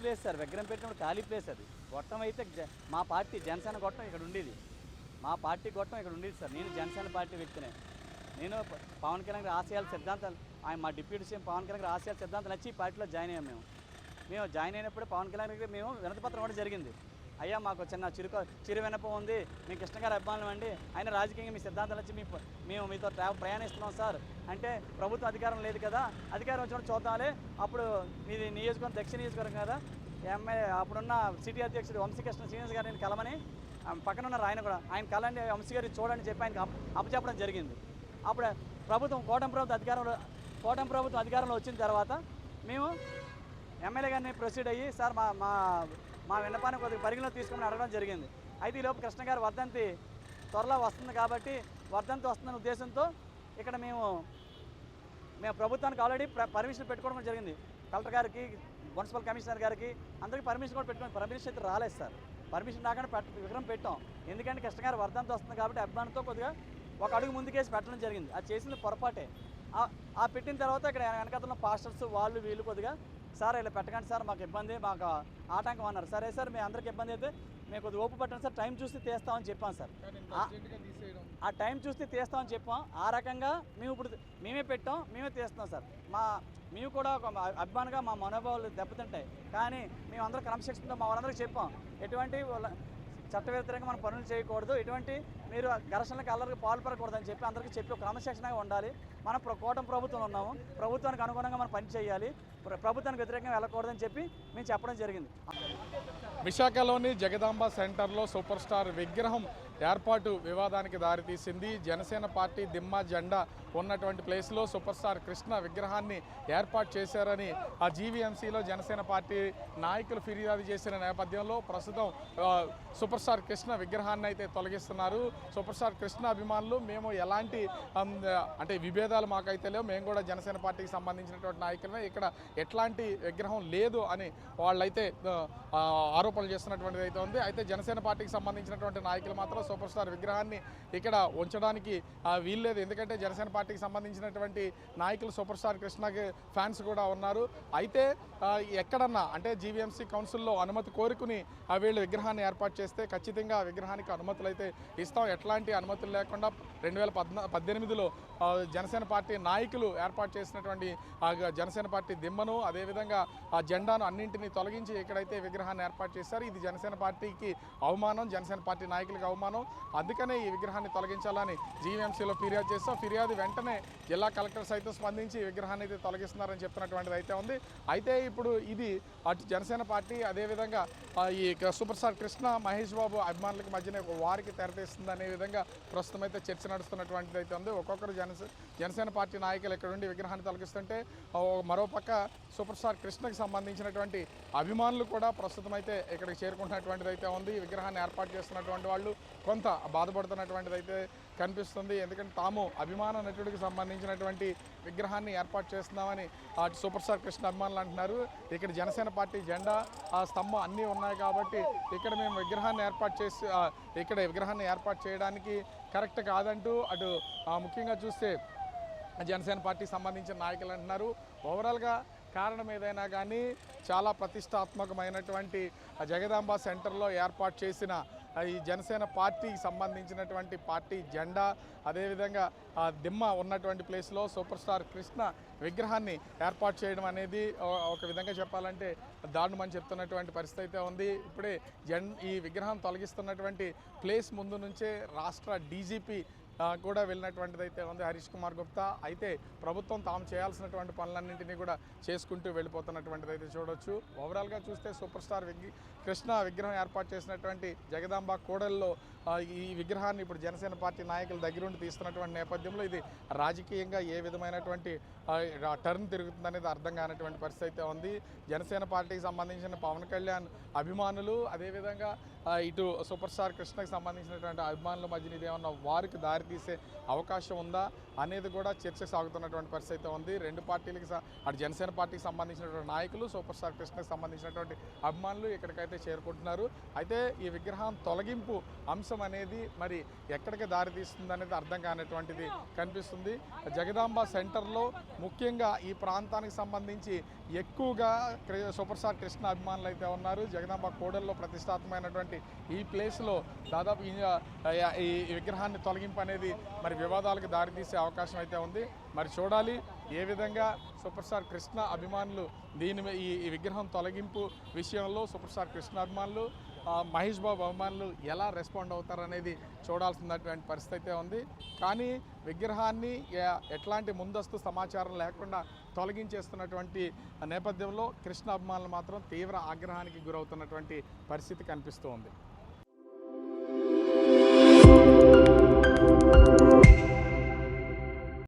Place sir విగ్రహం పెట్టినప్పుడు ఖాళీ ప్లేస్ అది. గొట్టం అయితే మా పార్టీ జనసేన గొట్టం ఇక్కడ ఉండేది. మా పార్టీ గొట్టం ఇక్కడ ఉండేది సార్ నేను జనసేన పార్టీ వ్యక్తినే. నేను పవన్ కళ్యాణ్ గారి ఆశయాల సిద్ధాంతాలు ఆయన మా డిప్యూటీ సీఎం పవన్ కళ్యాణ్ గారి ఆశయాల సిద్ధాంతాలు నచ్చి ఈ పార్టీలో జాయిన్ అయ్యాం మేము. మేము జాయిన్ అయినప్పుడు పవన్ కళ్యాణ్ గారికి మేము వినతిపత్రం కూడా జరిగింది. అయ్యా మాకు చిన్న చిరుక చిరు వినపం ఉంది. మీ ఇష్టంగా గారి అభిమానులు అండి ఆయన రాజకీయంగా మీ సిద్ధాంతాలు వచ్చి మీ మేము మీతో ప్రయాణిస్తున్నాం సార్. అంటే ప్రభుత్వ అధికారం లేదు కదా. అధికారం వచ్చినప్పుడు చూద్దాలే. అప్పుడు మీది నియోజకవర్గం దక్షిణ నియోజకవర్గం కదా. ఎమ్మెల్యే అప్పుడున్న సిటీ అధ్యక్షుడు వంశీకృష్ణ శ్రీనివాస్ గారిని కలమని పక్కన ఉన్నారు ఆయన కూడా ఆయన కలండి వంశీ గారి చూడండి చెప్పి ఆయనకి అప్పచెప్పడం జరిగింది. అప్పుడు ప్రభుత్వం కోటం ప్రభుత్వ అధికారంలో కోటం ప్రభుత్వం అధికారంలో వచ్చిన తర్వాత మేము ఎమ్మెల్యే గారిని ప్రొసీడ్ అయ్యి సార్ మా మా మా విన్నపాన్ని కొద్దిగా పరిగణలో తీసుకోమని అడగడం జరిగింది. అయితే ఈలోపు కృష్ణ గారి వర్ధంతి త్వరలో వస్తుంది కాబట్టి వర్ధంతి వస్తుందనే ఉద్దేశంతో ఇక్కడ మేము మేము ప్రభుత్వానికి ఆల్రెడీ పర్మిషన్ పెట్టుకోవడం జరిగింది. కలెక్టర్ గారికి మున్సిపల్ కమిషనర్ గారికి అందరికీ పర్మిషన్ కూడా పెట్టుకోండి పర్మిషన్ అయితే రాలేదు సార్. పర్మిషన్ రాకుండా పెట్ట విగ్రహం పెట్టాం. ఎందుకంటే కృష్ణ గారి వర్ధంతి వస్తుంది కాబట్టి అభిమానంతో కొద్దిగా ఒక అడుగు ముందుకేసి పెట్టడం జరిగింది. అది చేసింది పొరపాటే. ఆ- పెట్టిన తర్వాత ఇక్కడ వెనకాతల పాస్టర్స్ వాళ్ళు వీళ్ళు కొద్దిగా సార్ ఇలా పెట్టకండి సార్ మాకు ఇబ్బంది మాకు ఆటంకం అన్నారు. సరే సార్ మీ అందరికి ఇబ్బంది అయితే మేము కొద్దిగా ఓపు పట్టండి సార్ టైం చూస్తే తీస్తామని చెప్పాను సార్. ఆ- టైం చూస్తే తీస్తామని చెప్పాం. ఆ రకంగా మేము ఇప్పుడు మేమే పెట్టాం మేమే తీస్తున్నాం సార్. మా మేము కూడా ఒక అభిమానంగా మా మనోభావాలు దెబ్బతింటాయి. కానీ మేము అందరూ క్రమశిక్షణతో మా వాళ్ళందరికీ చెప్పాం. ఎటువంటి చట్టవ్యతిరేకంగా మనం పనులు చేయకూడదు. ఎటువంటి మీరు ఘర్షణలకు అల్లరికి పాల్పడకూడదు అని చెప్పి అందరికీ చెప్పి ఒక క్రమశిక్షణగా ఉండాలి. మనం కోటం కూటమి ప్రభుత్వం ఉన్నాము. ప్రభుత్వానికి అనుగుణంగా మనం పని చేయాలి. ప్రభుత్వానికి వ్యతిరేకంగా వెళ్ళకూడదని చెప్పి మేము చెప్పడం జరిగింది. విశాఖలోని జగదాంబ సెంటర్లో సూపర్ స్టార్ విగ్రహం ఏర్పాటు వివాదానికి దారితీసింది. జనసేన పార్టీ దిమ్మ జెండా ఉన్నటువంటి ప్లేస్లో సూపర్ స్టార్ కృష్ణ విగ్రహాన్ని ఏర్పాటు చేశారని ఆ జీవీఎంసీలో జనసేన పార్టీ నాయకులు ఫిర్యాదు చేసిన నేపథ్యంలో ప్రస్తుతం సూపర్ స్టార్ కృష్ణ విగ్రహాన్ని అయితే తొలగిస్తున్నారు. సూపర్ స్టార్ కృష్ణ అభిమానులు మేము ఎలాంటి అంటే విభేదాలు మాకైతే లేవు. మేము కూడా జనసేన పార్టీకి సంబంధించినటువంటి నాయకులమే. ఇక్కడ ఎట్లాంటి విగ్రహం లేదు అని వాళ్ళైతే ఆరోపణలు చేస్తున్నటువంటిది అయితే ఉంది. అయితే జనసేన పార్టీకి సంబంధించినటువంటి నాయకులు మాత్రం సూపర్ స్టార్ విగ్రహాన్ని ఇక్కడ ఉంచడానికి వీల్లేదు. ఎందుకంటే జనసేన పార్టీకి సంబంధించినటువంటి నాయకులు సూపర్ స్టార్ కృష్ణకి ఫ్యాన్స్ కూడా ఉన్నారు. అయితే ఎక్కడన్నా అంటే జీవీఎంసీ కౌన్సిల్లో అనుమతి కోరుకుని వీళ్ళు విగ్రహాన్ని ఏర్పాటు చేస్తే ఖచ్చితంగా విగ్రహానికి అనుమతులు అయితే ఇస్తాం. ఎట్లాంటి అనుమతులు లేకుండా రెండు వేల పద్నా పద్దెనిమిదిలో జనసేన పార్టీ నాయకులు ఏర్పాటు చేసినటువంటి ఆ జనసేన పార్టీ దిమ్మను అదేవిధంగా ఆ జెండాను అన్నింటినీ తొలగించి ఇక్కడైతే విగ్రహాన్ని ఏర్పాటు చేశారు. ఇది జనసేన పార్టీకి అవమానం జనసేన పార్టీ నాయకులకు అవమానం. అందుకనే ఈ విగ్రహాన్ని తొలగించాలని జీవీఎంసీలో ఫిర్యాదు చేస్తాం. ఫిర్యాదు వెంటనే జిల్లా కలెక్టర్ సైతం స్పందించి ఈ విగ్రహాన్ని అయితే తొలగిస్తున్నారని చెప్తున్నటువంటిది అయితే ఉంది. అయితే ఇప్పుడు ఇది అటు జనసేన పార్టీ అదేవిధంగా ఈ సూపర్ స్టార్ కృష్ణ మహేష్ బాబు అభిమానులకు మధ్యన ఒక వారికి తెరతీస్తుంది అనే విధంగా ప్రస్తుతం అయితే చర్చ నడుస్తున్నటువంటిది అయితే ఉంది. ఒక్కొక్కరు జనసే జనసేన పార్టీ నాయకులు ఇక్కడ నుండి విగ్రహాన్ని తొలగిస్తుంటే మరోపక్క సూపర్ స్టార్ కృష్ణకి సంబంధించినటువంటి అభిమానులు కూడా ప్రస్తుతం అయితే ఇక్కడికి చేరుకుంటున్నటువంటిది అయితే ఉంది. విగ్రహాన్ని ఏర్పాటు చేస్తున్నటువంటి వాళ్ళు కొంత బాధపడుతున్నటువంటిది అయితే కనిపిస్తుంది. ఎందుకంటే తాము అభిమాన నటుడికి సంబంధించినటువంటి విగ్రహాన్ని ఏర్పాటు చేస్తున్నామని అటు సూపర్ స్టార్ కృష్ణ అభిమానులు అంటున్నారు. ఇక్కడ జనసేన పార్టీ జెండా ఆ స్తంభం అన్నీ ఉన్నాయి కాబట్టి ఇక్కడ మేము విగ్రహాన్ని ఏర్పాటు చేసి ఇక్కడ విగ్రహాన్ని ఏర్పాటు చేయడానికి కరెక్ట్ కాదంటూ అటు ముఖ్యంగా చూస్తే జనసేన పార్టీకి సంబంధించిన నాయకులు అంటున్నారు. ఓవరాల్గా కారణం ఏదైనా కానీ చాలా ప్రతిష్టాత్మకమైనటువంటి జగదాంబ సెంటర్లో ఏర్పాటు చేసిన ఈ జనసేన పార్టీకి సంబంధించినటువంటి పార్టీ జెండా అదేవిధంగా దిమ్మ ఉన్నటువంటి ప్లేస్లో సూపర్ స్టార్ కృష్ణ విగ్రహాన్ని ఏర్పాటు చేయడం అనేది ఒక విధంగా చెప్పాలంటే దారుణమని చెప్తున్నటువంటి పరిస్థితి అయితే ఉంది. ఇప్పుడే జెన్ ఈ విగ్రహం తొలగిస్తున్నటువంటి ప్లేస్ ముందు నుంచే రాష్ట్ర డీజీపీ కూడా వెళ్ళినటువంటిది అయితే ఉంది. హరీష్ కుమార్ గుప్తా. అయితే ప్రభుత్వం తాము చేయాల్సినటువంటి పనులన్నింటినీ కూడా చేసుకుంటూ వెళ్ళిపోతున్నటువంటిది అయితే చూడొచ్చు. ఓవరాల్గా చూస్తే సూపర్ స్టార్ విగ్ కృష్ణ విగ్రహం ఏర్పాటు చేసినటువంటి జగదాంబ కూడల్లో ఈ విగ్రహాన్ని ఇప్పుడు జనసేన పార్టీ నాయకుల దగ్గరుండి తీస్తున్నటువంటి నేపథ్యంలో ఇది రాజకీయంగా ఏ విధమైనటువంటి టర్న్ తిరుగుతుందనేది అర్థం కానటువంటి పరిస్థితి అయితే ఉంది. జనసేన పార్టీకి సంబంధించిన పవన్ కళ్యాణ్ అభిమానులు అదేవిధంగా ఇటు సూపర్ స్టార్ కృష్ణకి సంబంధించినటువంటి అభిమానుల మధ్యన ఇదేమన్నా వారికి దారితీసే అవకాశం ఉందా అనేది కూడా చర్చ సాగుతున్నటువంటి పరిస్థితి అయితే ఉంది. రెండు పార్టీలకి అటు జనసేన పార్టీకి సంబంధించినటువంటి నాయకులు సూపర్ స్టార్ కృష్ణకి సంబంధించినటువంటి అభిమానులు ఇక్కడికైతే చేరుకుంటున్నారు. అయితే ఈ విగ్రహం తొలగింపు అంశం అనేది మరి ఎక్కడికి దారితీస్తుంది అనేది అర్థం కానటువంటిది కనిపిస్తుంది. జగదాంబ సెంటర్లో ముఖ్యంగా ఈ ప్రాంతానికి సంబంధించి ఎక్కువగా క్రి- సూపర్ స్టార్ కృష్ణ అభిమానులు అయితే ఉన్నారు. జగదాంబ కోడల్లో ప్రతిష్టాత్మకమైనటువంటి ఈ ప్లేస్లో దాదాపు ఈ విగ్రహాన్ని తొలగింపు అనేది మరి వివాదాలకు దారితీసే అవకాశం అయితే ఉంది. మరి చూడాలి ఏ విధంగా సూపర్ స్టార్ కృష్ణ అభిమానులు దీని ఈ విగ్రహం తొలగింపు విషయంలో సూపర్ స్టార్ కృష్ణ అభిమానులు మహేష్ బాబు అభిమానులు ఎలా రెస్పాండ్ అవుతారనేది చూడాల్సినటువంటి పరిస్థితి అయితే ఉంది. కానీ విగ్రహాన్ని ఎట్లాంటి ముందస్తు సమాచారం లేకుండా తొలగించేస్తున్నటువంటి నేపథ్యంలో కృష్ణ అభిమానులు మాత్రం తీవ్ర ఆగ్రహానికి గురవుతున్నటువంటి పరిస్థితి కనిపిస్తూ ఉంది.